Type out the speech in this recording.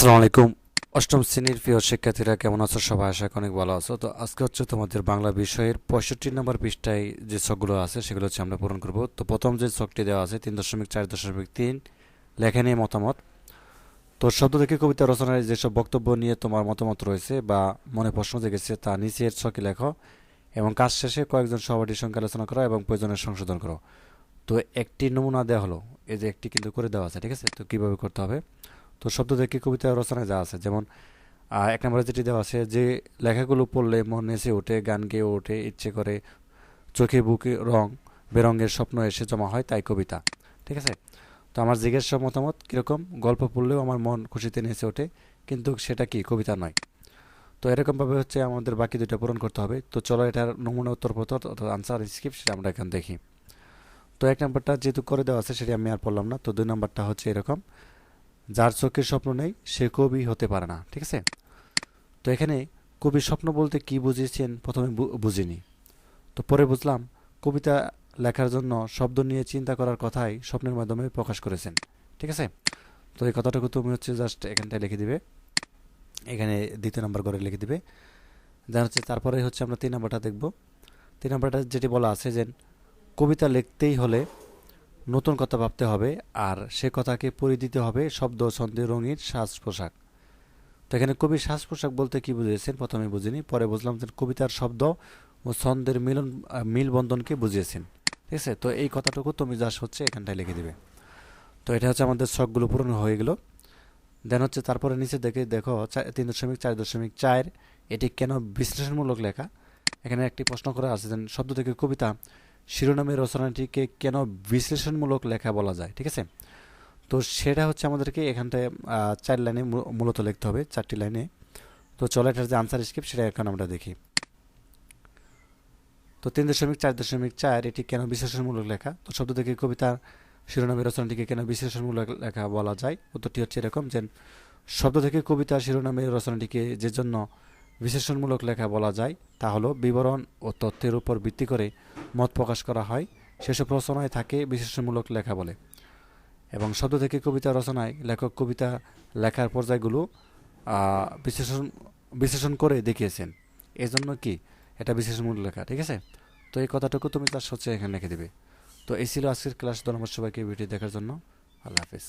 আসসালামু আলাইকুম। অষ্টম শ্রেণির প্রিয় শিক্ষার্থীরা, কেমন আছো? সবাই আশা অনেক ভালো আছো। তো আজকে হচ্ছে তোমাদের বাংলা বিষয়ের পঁয়ষট্টি নম্বর পৃষ্ঠায় যে ছকগুলো আছে, সেগুলো হচ্ছে আমরা পূরণ করব। তো প্রথম যে ছকটি দেওয়া আছে, তিন দশমিক চার দশমিক তিন, লেখা নিয়ে মতামত। তো শব্দ থেকে কবিতা রচনায় যেসব বক্তব্য নিয়ে তোমার মতামত রয়েছে বা মনে প্রশ্ন জেগেছে, তা নিচের ছকে লেখো এবং কাজ শেষে কয়েকজন সহপাঠীর সঙ্গে আলোচনা করো এবং প্রয়োজনের সংশোধন করো। তো একটি নমুনা দেওয়া হলো। এই যে একটি কিন্তু করে দেওয়া আছে, ঠিক আছে? তো কীভাবে করতে হবে? তো শব্দ থেকে কবিতা রচনায় যা আছে, যেমন এক নম্বরে যেটি দেওয়া আছে যে, লেখাগুলো পড়লে মন নেচে ওঠে, গান গেয়ে ওঠে, ইচ্ছে করে, চোখে বুকে রং, বেরঙের স্বপ্ন এসে জমা হয়, তাই কবিতা। ঠিক আছে? তো আমার জিজ্ঞাসা মতামত কীরকম? গল্প পড়লেও আমার মন খুশিতে নেচে ওঠে, কিন্তু সেটা কি? কবিতা নয়। তো এরকমভাবে হচ্ছে আমাদের বাকি দুইটা পূরণ করতে হবে। তো চলো এটার নমুনা উত্তরপত্র অর্থাৎ আনসার স্ক্রিপ্ট সেটা আমরা এখন দেখি। তো এক নম্বরটা যেহেতু করে দেওয়া আছে, সেটি আমি আর পড়লাম না। তো দুই নম্বরটা হচ্ছে এরকম যার চোখের স্বপ্ন নেই, সে কবি হতে পারে না, ঠিক আছে? তো এখানে কবি স্বপ্ন বলতে কি বুঝিয়েছেন, প্রথমে বুঝিনি। তো পরে বুঝলাম, কবিতা লেখার জন্য শব্দ নিয়ে চিন্তা করার কথাই স্বপ্নের মাধ্যমে প্রকাশ করেছেন, ঠিক আছে? তো এই কথাটুকু তুমি হচ্ছে জাস্ট এখানটায় লিখে দিবে। এখানে দ্বিতীয় নম্বর করে লিখে দিবে। দেন হচ্ছে তারপরে হচ্ছে আমরা তিন নম্বরটা দেখব। তিন নম্বরটা যেটি বলা আছে যে কবিতা লিখতেই হলে নতুন কথা ভাবতে হবে আর সে কথাকে পরি দিতে হবে শব্দ, ছন্দে, রঙিন সাজ পোশাক। তো এখানে কবির সাজ পোশাক বলতে কি বুঝিয়েছেন? প্রথমে বুঝিনি, পরে বুঝলাম যে কবিতার শব্দ ও ছন্দের মিলন, মিলবন্ধনকে বুঝিয়েছেন। ঠিক আছে? তো এই কথাটুকু তুমি জাস্ট হচ্ছে এখানটায় লিখে দিবে। তো এটা হচ্ছে আমাদের শখগুলো পূরণ হয়ে গেল। দেন হচ্ছে তারপরে নিচে দেখে দেখো তিন দশমিক চার দশমিক চার, এটি কেন বিশ্লেষণমূলক লেখা? এখানে একটি প্রশ্ন করা আছে যে শব্দ থেকে কবিতা শিরোনামের রচনাটিকে কেন বিশ্লেষণমূলক লেখা বলা যায়, ঠিক আছে? তো সেটা হচ্ছে আমাদেরকে এখানটায় চার লাইনে মূলত লিখতে হবে, চারটি লাইনে। তো চলো এটার যে আনসার স্ক্রিপ্ট সেটা এখন আমরা দেখি। তো তিন দশমিক চার দশমিক চার, এটি কেন বিশ্লেষণমূলক লেখা? তো শব্দ থেকে কবিতার শিরোনামের রচনাটিকে কেন বিশ্লেষণমূলক লেখা বলা যায়? উত্তরটি হচ্ছে এরকম যে, শব্দ থেকে কবিতা শিরোনামের রচনাটিকে যে জন্য বিশ্লেষণমূলক লেখা বলা যায়, তা হলো বিবরণ ও তথ্যের উপর ভিত্তি করে মত প্রকাশ করা হয়। সেসব রচনায় থাকে বিশ্লেষণমূলক লেখা বলে। এবং শব্দ থেকে কবিতা রচনায় লেখক কবিতা লেখার পর্যায়গুলো বিশ্লেষণ বিশ্লেষণ করে দেখিয়েছেন। এজন্য কি? এটা বিশ্লেষণমূলক লেখা, ঠিক আছে? তো এই কথাটুকু তুমি তার হচ্ছে এখানে লিখে দিবে। তো এই ছিল আজকের ক্লাস ধন্যবাদ সবাইকে ভিডিও দেখার জন্য। আল্লাহ হাফিজ।